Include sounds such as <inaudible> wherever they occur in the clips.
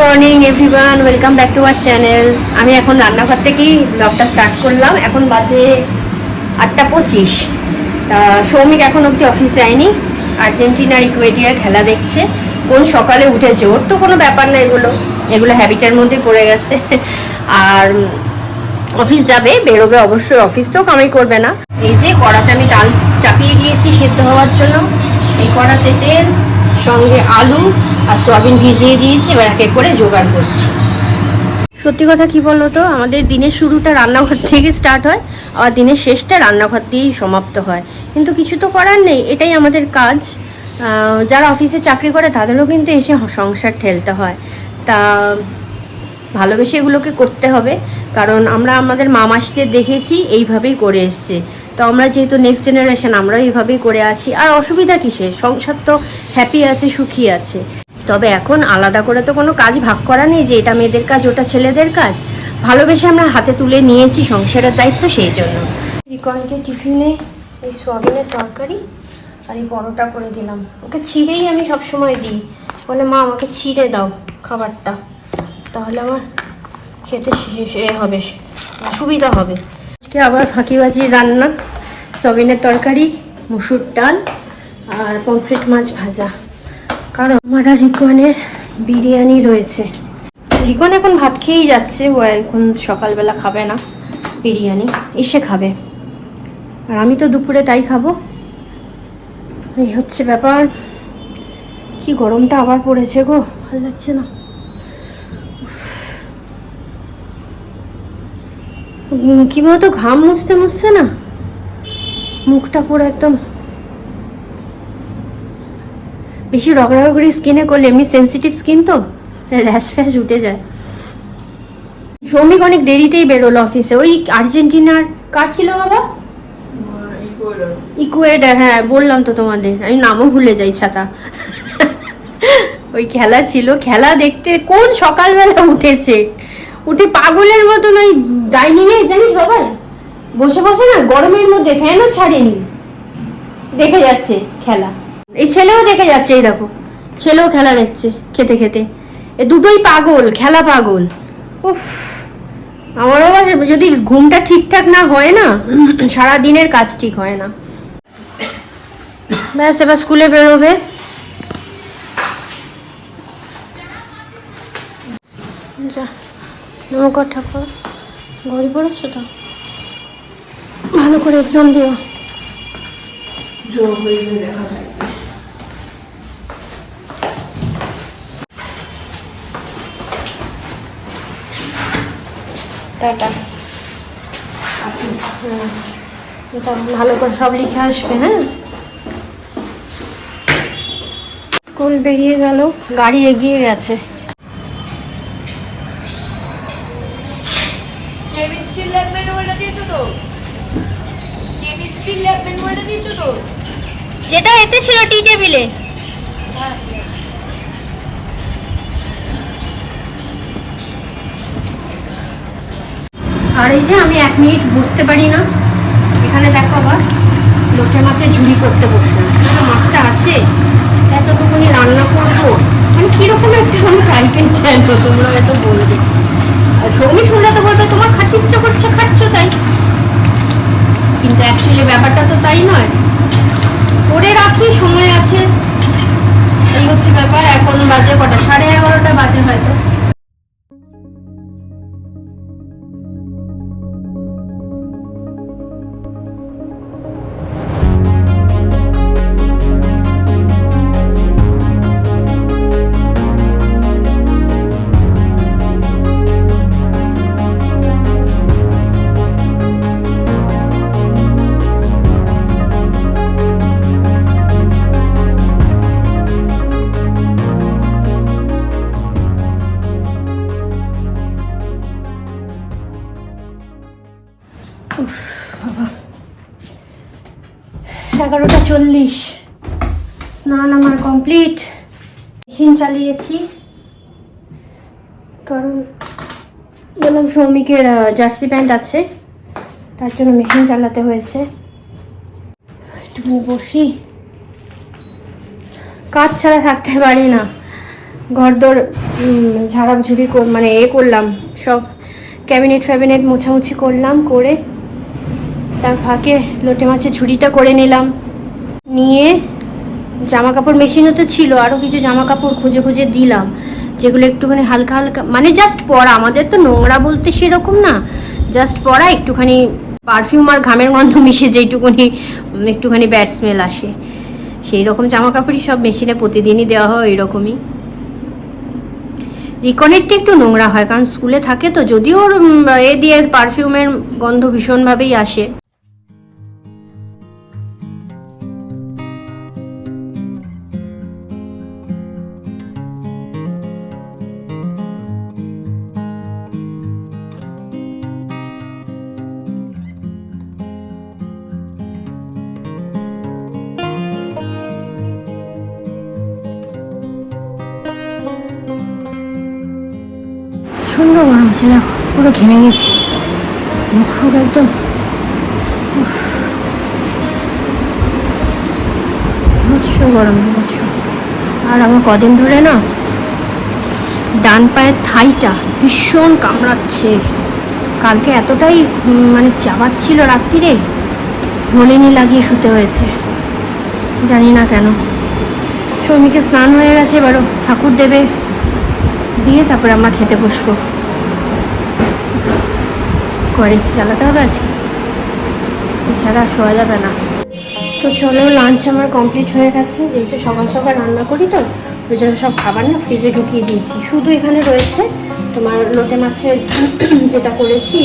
Morning everyone welcome back to our channel আমি এখন রান্নাঘর থেকেই ব্লগটা স্টার্ট করলাম। এখন বাজে আটটা পঁচিশ। তা সৌমিক এখন অবধি অফিস যায়নি। আর্জেন্টিনার ইকুয়েডিয়ার খেলা দেখছে। কোন সকালে উঠেছে। ওর তো কোনো ব্যাপার না এগুলো। এগুলো হ্যাবিটের মধ্যে পড়ে গেছে। আর অফিস যাবে, বেরোবে অবশ্যই। অফিস তো কামাই করবে না। এই যে কড়াতে আমি ডাল চাপিয়ে দিয়েছি সেদ্ধ হওয়ার জন্য। এই কড়াতে তেল, সঙ্গে আলু আর সয়াবিন ভিজিয়ে দিয়েছি, এবার এক করে জোগাড় করছি। সত্যি কথা কি বলো তো আমাদের দিনের শুরুটা রান্নাঘর থেকে স্টার্ট হয় আর দিনের শেষটা রান্নাঘর দিয়েই সমাপ্ত হয়। কিন্তু কিছু তো করার নেই, এটাই আমাদের কাজ। যারা অফিসে চাকরি করে, তাদেরও কিন্তু এসে সংসার ঠেলতে হয়। তা ভালোবেসে এগুলোকে করতে হবে, কারণ আমরা আমাদের মামাসিদের দেখেছি, এইভাবেই করে এসছে। তো আমরা যেহেতু নেক্সট জেনারেশন আমরাও এইভাবেই করে আছি। আর অসুবিধা কিসে সংসার তো হ্যাপি আছে, সুখী আছে। তবে এখন আলাদা করে তো কোনো কাজ ভাগ করা নেই যে এটা মেয়েদের কাজ ওটা ছেলেদের কাজ। ভালোবেসে আমরা হাতে তুলে নিয়েছি সংসারের দায়িত্ব সেই জন্য। রিকনকে টিফিনে এই সোয়াবিনের তরকারি আর এই পরোটা করে দিলাম। ওকে ছিঁড়েই আমি সবসময় দিই। বলে মা আমাকে ছিঁড়ে দাও খাবারটা। তাহলে আমার খেতে এ হবে সুবিধা হবে। আজকে আবার ফাঁকিবাজি রান্না। সবিনের তরকারি মুসুর ডাল আর পমফ্রেট মাছ ভাজা। কারণ আমার আর রিকনের বিরিয়ানি রয়েছে। রিকন এখন ভাত খেয়েই যাচ্ছে, ও এখন সকালবেলা খাবে না বিরিয়ানি, এসে খাবে। আর আমি তো দুপুরে তাই খাব। এই হচ্ছে ব্যাপার। কি গরমটা আবার পড়েছে গো, ভালো লাগছে না। কি বলতো, ঘাম মুছতে মুছতে না, মুখটা পুরো একদম বেশি রগড়াগড় স্কিনে করলে এমনি সেন্সিটিভ স্কিন তো? র্যাশ ফ্যাশ উঠে যায়। সৌমিক অনেক দেরিতেই বেরোলো অফিসে ওই আর্জেন্টিনার কার ছিল বাবা? ইকুয়েডার হ্যাঁ বললাম তো তোমাদের। আমি নামও ভুলে যাই, ছাতা। ওই খেলা ছিল। খেলা দেখতে কোন সকালবেলা উঠেছে? উঠে পাগলের মতন ওই ডাইনিং এ জানিস সবাই বসে বসে না গরমের মধ্যে ফ্যানও ছাড়েনি। দেখে যাচ্ছে খেলা। এই ছেলেও দেখে যাচ্ছে, এই দেখো। ছেলেও খেলা দেখছে, খেতে খেতে। এ দুটোই পাগল, খেলা পাগল। উফ, আমারও যদি ঘুমটা ঠিকঠাক না হয় না সারা দিনের কাজ ঠিক হয় না। ব্যাস, এবার স্কুলে বেরোবে। যা ঠাকুর। ঘড়ি পড়েছো তো? ভালো করে এক্সাম দিও। টাটা। হুম। যাও ভালো করে সব লিখে আসবে হ্যাঁ? স্কুল বেরিয়ে গেল গাড়ি এগিয়ে গেছে। কেমিস্ট্রি ল্যাব ম্যানুয়ালটা দিয়েছ তো? কেমিস্ট্রি ল্যাব ম্যানুয়ালটা দিয়েছ তো? যেটা এতে ছিল টি টেবিলে। হ্যাঁ। আর এই যে আমি এক মিনিট বুঝতে পারি না। এখানে দেখো আবার লোটে মাছের ঝুড়ি করতে বসলাম। মাছটা আছে এতটুকুনি রান্না করব? মানে কীরকম একটা আমি চাই তোমরা হয়তো বলবে। আর সৌমি শুনলে তো বলবে, তোমার খাটি ইচ্ছে করছে, খাচ্ছ তাই? কিন্তু অ্যাকচুয়ালি ব্যাপারটা তো তাই নয়। করে রাখি, সময় আছে। এই হচ্ছে ব্যাপার, এখন বাজে কটা? সাড়ে এগারোটা বাজে হয়তো। এগারোটা চল্লিশ। স্নান আমার কমপ্লিট। মেশিন চালিয়েছি। কারণ বললাম সৌমিকের জার্সি প্যান্ট আছে। তার জন্য মেশিন চালাতে হয়েছে। একটু বসি। কাজ ছাড়া থাকতে পারি না। ঘরদোর ঝাড়াঝুড়ি মানে এ করলাম। সব ক্যাবিনেট ফ্যাবিনেট মোছামুছি করলাম, করে তার ফাঁকে লোটে মাছের ঝুড়িটা করে নিলাম। নিয়ে জামা কাপড় মেশিনও তো ছিল আরও কিছু জামা কাপড় খুঁজে খুঁজে দিলাম, যেগুলো একটুখানি হালকা হালকা মানে জাস্ট পরা আমাদের তো নোংরা বলতে সেরকম না জাস্ট পরা একটুখানি পারফিউম আর ঘামের গন্ধ মিশে যেইটুকুনি একটুখানি ব্যাড স্মেল আসে। সেই রকম জামা কাপড়ই সব মেশিনে প্রতিদিনই দেওয়া হয় এরকমই রিকনেরটা একটু নোংরা হয়, কারণ স্কুলে থাকে তো, যদিও এ দিয়ে পারফিউমের গন্ধ ভীষণভাবেই আসে। প্রচণ্ড গরম হচ্ছে দেখো পুরো ঘেমে গেছি। মুখ ফুক একদম। বিভৎস গরম আর আমার কদিন ধরে না ডান পায়ের থাইটা ভীষণ কামড়াচ্ছে। কালকে এতটাই মানে চাবাচ্ছিল রাত্রিরে ভোলেনি লাগিয়ে শুতে হয়েছে। জানি না কেন। শ্রমিকের স্নান হয়ে গেছে, এবারও ঠাকুর দেবে। দিয়ে তারপরে আমরা খেতে বসবো। করে চালাতে হবে আজকে? সে ছাড়া শোয়া যাবে না। তো চলো লাঞ্চ আমার কমপ্লিট হয়ে গেছে। যেহেতু সকাল সকাল রান্না করি তো, ওই জন্য সব খাবার না ফ্রিজে ঢুকিয়ে দিয়েছি। শুধু এখানে রয়েছে তোমার লোটে মাছের <clears throat> যেটা করেছি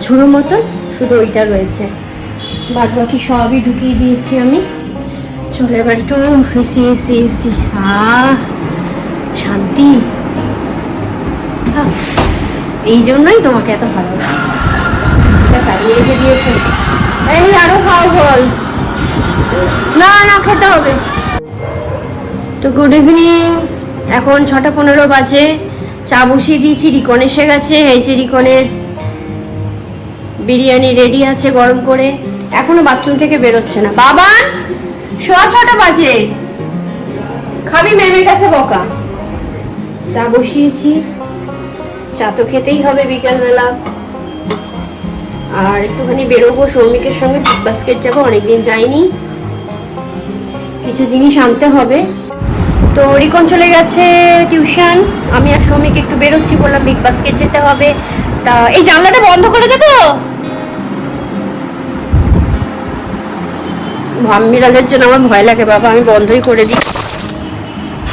ঝুড়ো মতন শুধু ওইটা রয়েছে। বাদ বাকি সবই ঢুকিয়ে দিয়েছি আমি। চলে, এবার একটু এসি এসি এসি। আহ! শান্তি? এই জন্যই তোমাকে এত ভালো সেটা চালিয়ে রেখে দিয়েছ। এই, আরও খাও বল না না, খেতে হবে। তো গুড ইভিনিং এখন ছটা পনেরো বাজে। চা বসিয়ে দিয়েছি রিকন এসে গেছে। এই যে রিকনের বিরিয়ানি রেডি আছে গরম করে। এখনও বাথরুম থেকে বেরোচ্ছে না। বাবা সোয়া ছটা বাজে। খাবি ম্যামের কাছে বকা। চা বসিয়েছি। চা তো খেতেই হবে বিকালবেলা। আর একটুখানি বেরোবো সৌমিকের সঙ্গে বিগ বাস্কেট যাব, অনেকদিন যাইনি। কিছু জিনিস আনতে হবে। তো রিকন চলে গেছে টিউশন, আমি আর সৌমিক একটু বেরোচ্ছি, বললাম বিগ বাস্কেট যেতে হবে। তা, এই জানলাটা বন্ধ করে দেবো ভামবিড়ালের জন্য আমার ভয় লাগে, বাবা, আমি বন্ধই করে দিই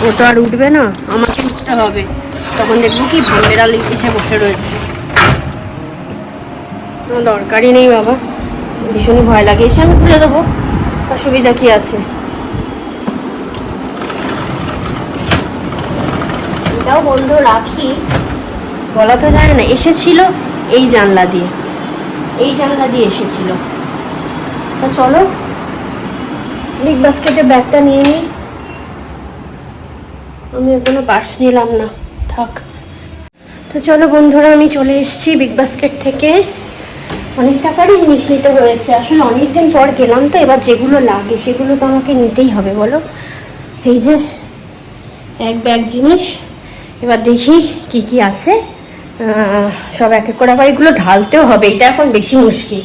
ও তো আর উঠবে না? আমাকে উঠতে হবে। তখন দেখব কি ভামবিড়াল এসে বসে রয়েছে। দরকারই নেই বাবা। ভীষণই ভয় লাগে। এসে আমি খুলে দেবো। অসুবিধা কি আছে? এটাও বন্ধ রাখি। বলা তো যায় না। এসেছিল এই জানলা দিয়ে। এই জানলা দিয়ে এসেছিল। তা চলো। বিগ বাস্কেটের ব্যাগটা নিয়ে নিই। আমি এখনও পার্স নিলাম না, থাক। তো চলো বন্ধুরা, আমি চলে এসেছি বিগ বাস্কেট থেকে। অনেক টাকারই জিনিস নিতে হয়েছে। আসলে অনেকদিন পর গেলাম তো, এবার যেগুলো লাগে সেগুলো তো আমাকে নিতেই হবে, বলো? এই যে, এক ব্যাগ জিনিস। এবার দেখি কি কি আছে। সব এক এক করে আবার এগুলো ঢালতেও হবে, এটা এখন বেশি মুশকিল।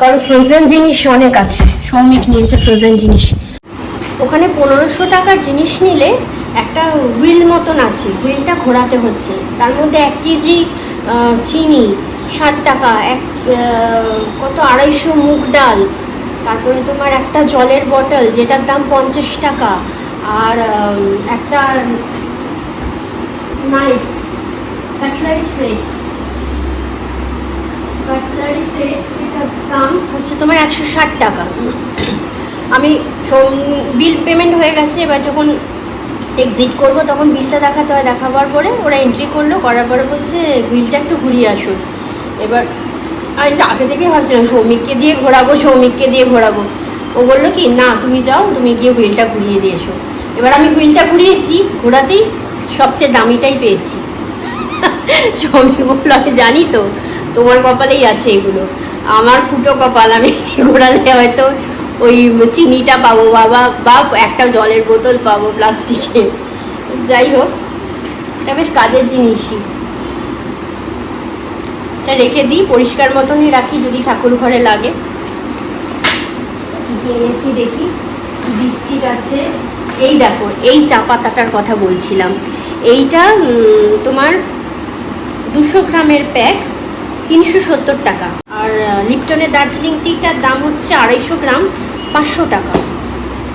কারণ ফ্রোজেন জিনিস অনেক আছে। সৌমিক নিয়েছে ফ্রোজেন জিনিস। ওখানে পনেরোশো টাকার জিনিস নিলে একটা হুইল মতন আছে, হুইলটা ঘোরাতে হচ্ছে। তার মধ্যে এক কেজি চিনি, ষাট টাকা, এক কত, আড়াইশো মুগ ডাল, তারপরে তোমার একটা জলের বটল, যেটার দাম পঞ্চাশ টাকা, আর একটা knife cutlery set cutlery set এটার দাম হচ্ছে তোমার একশো ষাট টাকা। আমি বিল পেমেন্ট হয়ে গেছে, এবার যখন এক্সিট করব, তখন বিলটা দেখাতে হয়। দেখাবার পরে ওরা এন্ট্রি করল, করার পরে বলছে বিলটা একটু ঘুরিয়ে আসুন। এবার আমি তো আগে থেকেই ভাবছিলাম সৌমিককে দিয়ে ঘোরাবো সৌমিককে দিয়ে ঘোরাবো। ও বলল কি, না, তুমি যাও, তুমি গিয়ে হুইলটা ঘুরিয়ে দিয়ে এসো। এবার আমি হুইলটা ঘুরিয়েছি, ঘোরাতেই সবচেয়ে দামিটাই পেয়েছি। <laughs> সৌমিক বলল, আমি জানি তো, তোমার কপালেই আছে এগুলো। আমার ফুটো কপাল, আমি ঘোরালে হয়তো ওই চিনিটা পাবো বাবা বা একটা জলের বোতল পাবো প্লাস্টিকের যাই হোক, এটা বেশ কাজের জিনিসই। এটা রেখে দিই, পরিষ্কার মতনই রাখি যদি ঠাকুর ঘরে লাগে। এনেছি দেখি, বিস্কিট আছে। এই দেখো, এই চা পাতাটার কথা বলছিলাম। এইটা তোমার দুশো গ্রামের প্যাক। তিনশো সত্তর টাকা। আর লিপটনের দার্জিলিং টিটার দাম হচ্ছে আড়াইশো গ্রাম, পাঁচশো টাকা।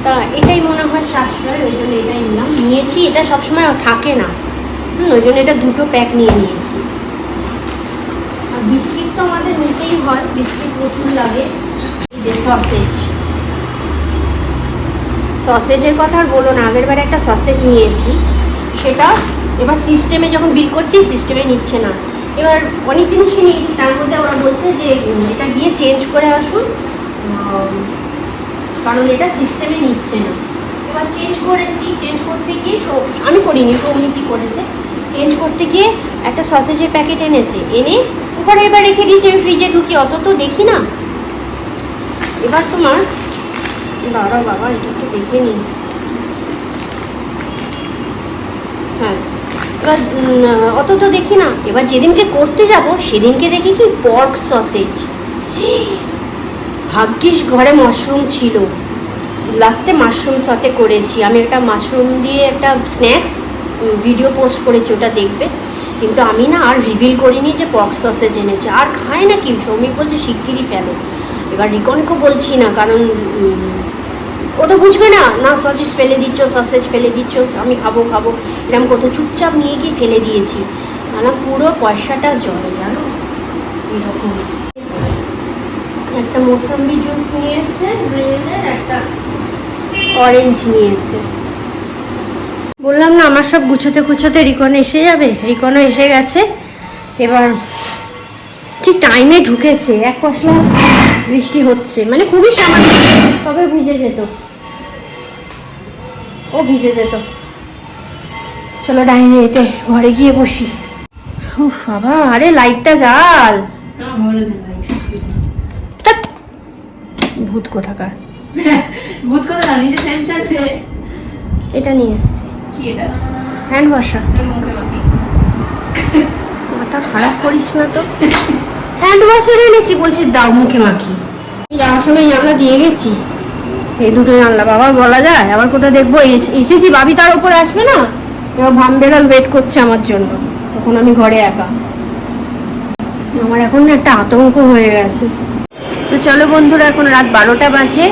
তা এটাই মনে হয় সাশ্রয়, ওই জন্য এটাই নিলাম। নিয়েছি, এটা সবসময় থাকে না। ওই জন্য এটা দুটো প্যাক নিয়ে নিয়েছি। আর বিস্কিট তো আমাদের নিতেই হয়, বিস্কিট প্রচুর লাগে। যে সসেজ সসেজের কথা আর বলো না আগের বারে একটা সসেজ নিয়েছি। সেটা এবার সিস্টেমে যখন বিল করছি সিস্টেমে নিচ্ছে না। এবার অনেক জিনিসই নিয়েছি, তার মধ্যে ওরা বলছে যে এটা গিয়ে চেঞ্জ করে আসুন। কারণ এটা সিস্টেমে নিচ্ছে না। এবার চেঞ্জ করেছি চেঞ্জ করতে গিয়ে আমি করিনি সৌমিতি করেছে? চেঞ্জ করতে গিয়ে একটা সসেজের প্যাকেট এনেছে, এনে উপরে এবার রেখে দিয়েছি, আমি ফ্রিজে ঢুকি, অত তো দেখি না। এবার তোমার দাঁড়াও বাবা, এটা একটু দেখে নিই হ্যাঁ এবার অত তো দেখি না। এবার যেদিনকে করতে যাব, সেদিনকে দেখি কি পর্ক সসেজ ভাগ্যিস ঘরে মাশরুম ছিল। লাস্টে মাশরুম সতে করেছি। আমি একটা মাশরুম দিয়ে একটা স্ন্যাক্স ভিডিও পোস্ট করেছি, ওটা দেখবে। কিন্তু আমি না আর রিভিল করিনি যে পক্স সসেজ এনেছে। আর খায় না কি? সৌমিক বলছে, শিগগিরই ফেলো। এবার রিকনকেও বলছি না, কারণ ও তো বুঝবে না। না সসেজ ফেলে দিচ্ছ সসেজ ফেলে দিচ্ছ, আমি খাব খাব। এরকম কত চুপচাপ নিয়ে গিয়ে ফেলে দিয়েছি। না পুরো পয়সাটা জলে, জানো? এরকম। একটা মৌসম্বি জুস নিয়েছে একটা অরেঞ্জ নিয়েছে। বললাম না, আমার সব গুছোতে গুছোতে রিকন এসে যাবে। রিকনও এসে গেছে। এবার ঠিক টাইমে ঢুকেছে। এক পশলা বৃষ্টি হচ্ছে। মানে খুবই সামান্য। তবে ভিজে যেত। ও ভিজে যেত। চলো ডাইনে এতে ঘরে গিয়ে বসি। উফ বাবা আরে লাইটটা জাল ভূত কোথাকার। ভূত কথা না নিজে ফ্যান চালিয়ে। এটা নিয়ে এসছি। কি এটা? হ্যান্ড ওয়াশা তোর মাথা খারাপ করিস না তো। হ্যান্ড ওয়াশার এনেছি বলছি, দাও মুখে মাখি। যাওয়ার সময় জানলা দিয়ে গেছি। এই দুটো জানলা বাবা বলা যায়, আবার কোথাও দেখব? এস- এসেছি, ভাবি তার উপরে আসবে না? এবার ভাম বেড়াল ওয়েট করছে আমার জন্য। তখন আমি ঘরে একা। আমার এখন একটা আতঙ্ক হয়ে গেছে। তো চলো বন্ধুরা, এখন রাত বারোটা বাজে।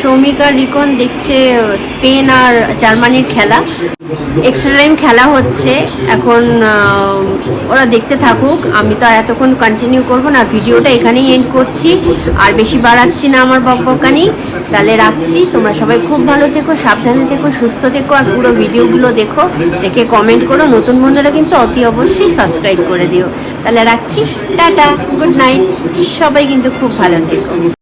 সৌমিক আর রিকন দেখছে স্পেন আর জার্মানির খেলা। এক্সট্রা টাইম খেলা হচ্ছে। এখন ওরা দেখতে থাকুক। আমি তো আর এতক্ষণ কন্টিনিউ করব না। ভিডিওটা এখানেই এন্ড করছি। আর বেশি বাড়াচ্ছি না আমার বকবকানি। তাহলে রাখছি। তোমরা সবাই খুব ভালো থেকো, সাবধানে থেকো, সুস্থ থেকো, আর পুরো ভিডিওগুলো দেখো। দেখে কমেন্ট করো। নতুন বন্ধুরা কিন্তু অতি অবশ্যই সাবস্ক্রাইব করে দিও। তাহলে রাখছি। টাটা গুড নাইট সবাই কিন্তু খুব ভালো থেকো।